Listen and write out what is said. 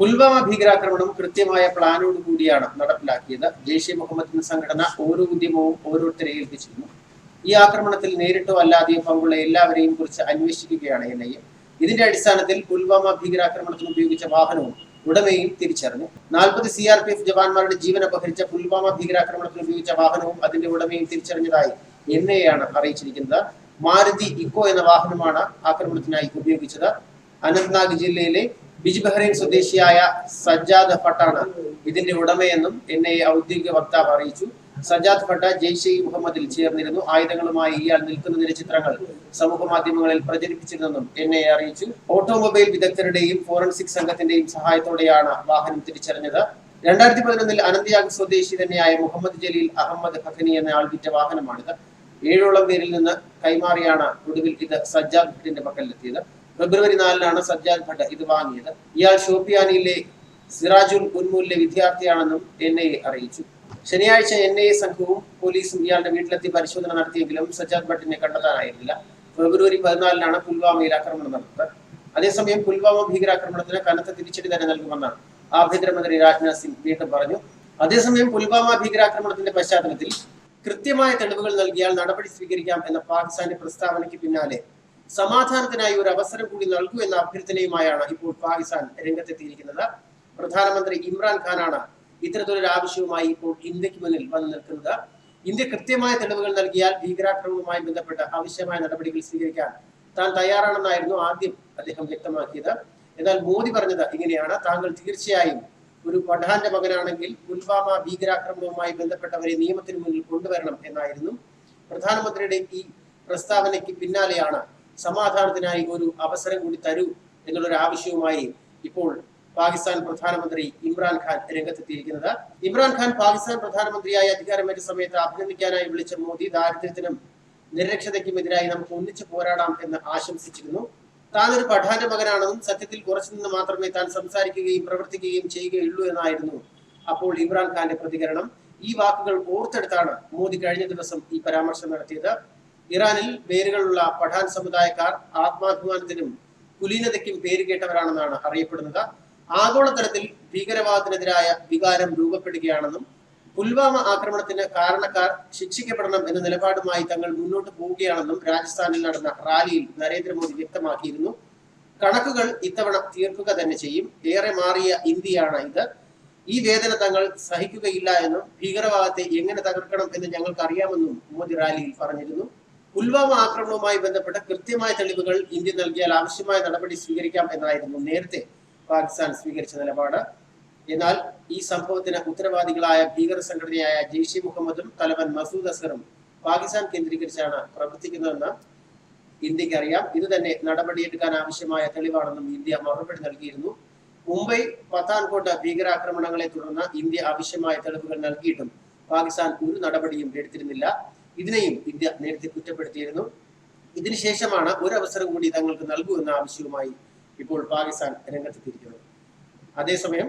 പുൽവാമ ഭീകരാക്രമണം കൃത്യമായ പ്ലാനോട് കൂടിയാണ് നടപ്പിലാക്കിയത്. ജെയ്ഷെ മുഹമ്മദ് എന്ന സംഘടന ഓരോ ഉദ്യമവും ഓരോരുത്തരെ ഏൽപ്പിച്ചിരുന്നു. ഈ ആക്രമണത്തിൽ നേരിട്ടോ അല്ലാതെയോ പങ്കുള്ള എല്ലാവരെയും കുറിച്ച് അന്വേഷിക്കുകയാണ് എൻ ഐ എ. ഇതിന്റെ അടിസ്ഥാനത്തിൽ പുൽവാമ ഭീകരാക്രമണത്തിന് ഉപയോഗിച്ച വാഹനവും ഉടമയും തിരിച്ചറിഞ്ഞു. നാൽപ്പത് സി ആർ പി എഫ് ജവാന്മാരുടെ ജീവൻ അപഹരിച്ച പുൽവാമ ഭീകരാക്രമണത്തിന് ഉപയോഗിച്ച വാഹനവും അതിന്റെ ഉടമയും തിരിച്ചറിഞ്ഞതായി എൻ ഐ ആണ് അറിയിച്ചിരിക്കുന്നത്. മാരുതി ഇക്കോ എന്ന വാഹനമാണ് ആക്രമണത്തിനായി ഉപയോഗിച്ചത്. അനന്ത്നാഗ് ജില്ലയിലെ ബിജ് ബഹ്റൈൻ സ്വദേശിയായ സജ്ജാദ് ഭട്ടാണ് ഇതിന്റെ ഉടമയെന്നും എൻ ഐ ഔദ്യോഗിക വക്താവ് അറിയിച്ചു. സജ്ജാദ് ഭട്ട ജെയ്ഷെ മുഹമ്മദിൽ ചേർന്നിരുന്നു. ആയുധങ്ങളുമായി ഇയാൾ നിൽക്കുന്നതിന്റെ ചിത്രങ്ങൾ സമൂഹ മാധ്യമങ്ങളിൽ പ്രചരിപ്പിച്ചിരുന്നെന്നും എൻ ഐ അറിയിച്ചു. ഓട്ടോമൊബൈൽ വിദഗ്ധരുടെയും ഫോറൻസിക് സംഘത്തിന്റെയും സഹായത്തോടെയാണ് വാഹനം തിരിച്ചറിഞ്ഞത്. രണ്ടായിരത്തി പതിനൊന്നിൽ അനന്ത്യാഗ് സ്വദേശി തന്നെയായ മുഹമ്മദ് ജലീൽ അഹമ്മദ് ഹഖനി ആൾ വിറ്റ വാഹനമാണിത്. ഏഴോളം പേരിൽ നിന്ന് കൈമാറിയാണ് ഒടുവിൽ ഇത് സജ്ജാദ് ഭട്ടിന്റെ പക്കലെത്തിയത് ഫെബ്രുവരി നാലിനാണ് സജ്ജാദ് ഭട്ട് ഇത് വാങ്ങിയത്. ഇയാൾ ഷോപ്പിയാനിലെ സിറാജുൽ ഉൻമൂലിലെ വിദ്യാർത്ഥിയാണെന്നും എൻ ഐ എ അറിയിച്ചു. ശനിയാഴ്ച എൻ ഐ എ സംഘവും പോലീസും ഇയാളുടെ വീട്ടിലെത്തി പരിശോധന നടത്തിയെങ്കിലും സജ്ജാദ് ഭട്ടിനെ കണ്ടെത്താനായിരുന്നില്ല ഫെബ്രുവരി പതിനാലിനാണ് പുൽവാമയിൽ ആക്രമണം നടന്നത്. അതേസമയം പുൽവാമ ഭീകരാക്രമണത്തിന് കനത്ത തിരിച്ചടി തന്നെ നൽകുമെന്ന് ആഭ്യന്തരമന്ത്രി രാജ്നാഥ് സിംഗ് വീണ്ടും പറഞ്ഞു. അതേസമയം പുൽവാമ ഭീകരാക്രമണത്തിന്റെ പശ്ചാത്തലത്തിൽ കൃത്യമായ തെളിവുകൾ നൽകിയാൽ നടപടി സ്വീകരിക്കാം എന്ന പാകിസ്ഥാന്റെ പ്രസ്താവനയ്ക്ക് പിന്നാലെ സമാധാനത്തിനായി ഒരു അവസരം കൂടി നൽകൂ എന്ന അഭ്യർത്ഥനയുമായാണ് ഇപ്പോൾ പാകിസ്ഥാൻ രംഗത്തെത്തിയിരിക്കുന്നത്. പ്രധാനമന്ത്രി ഇമ്രാൻ ഖാനാണ് ഇത്തരത്തിലൊരു ആവശ്യവുമായി ഇപ്പോൾ ഇന്ത്യയ്ക്ക് മുന്നിൽ വന്നു നിൽക്കുന്നത്. ഇന്ത്യ കൃത്യമായ തെളിവുകൾ നൽകിയാൽ ഭീകരാക്രമണവുമായി ബന്ധപ്പെട്ട ആവശ്യമായ നടപടികൾ സ്വീകരിക്കാൻ താൻ തയ്യാറാണെന്നായിരുന്നു ആദ്യം അദ്ദേഹം വ്യക്തമാക്കിയത്. എന്നാൽ മോദി പറഞ്ഞത് ഇങ്ങനെയാണ്. താങ്കൾ തീർച്ചയായും ഒരു പഠാന്റെ മകനാണെങ്കിൽ പുൽവാമ ഭീകരാക്രമണവുമായി ബന്ധപ്പെട്ടവരെ നിയമത്തിന് മുന്നിൽ കൊണ്ടുവരണം എന്നായിരുന്നു. പ്രധാനമന്ത്രിയുടെ ഈ പ്രസ്താവനയ്ക്ക് പിന്നാലെയാണ് സമാധാനത്തിനായി ഒരു അവസരം കൂടി തരൂ എന്നുള്ളൊരു ആവശ്യവുമായി ഇപ്പോൾ പാകിസ്ഥാൻ പ്രധാനമന്ത്രി ഇമ്രാൻഖാൻ രംഗത്തെത്തിയിരിക്കുന്നത്. ഇമ്രാൻഖാൻ പാകിസ്ഥാൻ പ്രധാനമന്ത്രിയായി അധികാരമേറ്റ സമയത്ത് അഭിനന്ദിക്കാനായി വിളിച്ച മോദി ദാരിദ്ര്യത്തിനും നിരക്ഷതയ്ക്കും എതിരായി നമുക്ക് ഒന്നിച്ചു പോരാടാം എന്ന് ആശംസിച്ചിരുന്നു. താൻ ഒരു പഠാന്റെ മകനാണെന്നും സത്യത്തിൽ കുറച്ചു നിന്ന് മാത്രമേ താൻ സംസാരിക്കുകയും പ്രവർത്തിക്കുകയും ചെയ്യുകയുള്ളൂ എന്നായിരുന്നു അപ്പോൾ ഇമ്രാൻഖാന്റെ പ്രതികരണം. ഈ വാക്കുകൾ ഓർത്തെടുത്താണ് മോദി കഴിഞ്ഞ ദിവസം ഈ പരാമർശം നടത്തിയത്. ഇറാനിൽ വേരുകളുള്ള പഠാൻ സമുദായക്കാർ ആത്മാഭിമാനത്തിനും കുലീനതയ്ക്കും പേര് കേട്ടവരാണെന്നാണ് അറിയപ്പെടുന്നത്. ആഗോളതലത്തിൽ ഭീകരവാദത്തിനെതിരായ വികാരം രൂപപ്പെടുകയാണെന്നും പുൽവാമ ആക്രമണത്തിന് കാരണക്കാർ ശിക്ഷിക്കപ്പെടണം എന്ന നിലപാടുമായി തങ്ങൾ മുന്നോട്ട് പോവുകയാണെന്നും രാജസ്ഥാനിൽ നടന്ന റാലിയിൽ നരേന്ദ്രമോദി വ്യക്തമാക്കിയിരുന്നു. കണക്കുകൾ ഇത്തവണ തീർക്കുക തന്നെ ചെയ്യും. ഏറെ മാറിയ ഇന്ത്യയാണ് ഇത്. ഈ വേദന തങ്ങൾ സഹിക്കുകയില്ല എന്നും ഭീകരവാദത്തെ എങ്ങനെ തകർക്കണം എന്ന് ഞങ്ങൾക്ക് അറിയാമെന്നും മോദി റാലിയിൽ പറഞ്ഞിരുന്നു. പുൽവാമ ആക്രമണവുമായി ബന്ധപ്പെട്ട കൃത്യമായ തെളിവുകൾ ഇന്ത്യ നൽകിയാൽ ആവശ്യമായ നടപടി സ്വീകരിക്കാം എന്നായിരുന്നു നേരത്തെ പാകിസ്ഥാൻ സ്വീകരിച്ച നിലപാട്. എന്നാൽ ഈ സംഭവത്തിന് ഉത്തരവാദികളായ ഭീകര സംഘടനയായ ജെയ്ഷെ മുഹമ്മദും തലവൻ മസൂദ് അസറും പാകിസ്ഥാൻ കേന്ദ്രീകരിച്ചാണ് പ്രവർത്തിക്കുന്നതെന്ന് ഇന്ത്യയ്ക്ക് അറിയാം ഇത് തന്നെ നടപടിയെടുക്കാൻ ആവശ്യമായ തെളിവാണെന്നും ഇന്ത്യ മറുപടി നൽകിയിരുന്നു. മുംബൈ പത്താൻകോട്ട് ഭീകരാക്രമണങ്ങളെ തുടർന്ന് ഇന്ത്യ ആവശ്യമായ തെളിവുകൾ നൽകിയിട്ടും പാകിസ്ഥാൻ ഒരു നടപടിയും എടുത്തിരുന്നില്ല. ഇതിനെയും ഇന്ത്യ നേരത്തെ കുറ്റപ്പെടുത്തിയിരുന്നു. ഇതിനുശേഷമാണ് ഒരു അവസരം കൂടി തങ്ങൾക്ക് നൽകൂ എന്ന ആവശ്യവുമായി ഇപ്പോൾ പാകിസ്ഥാൻ രംഗത്തെത്തിയിരിക്കുന്നത്. അതേസമയം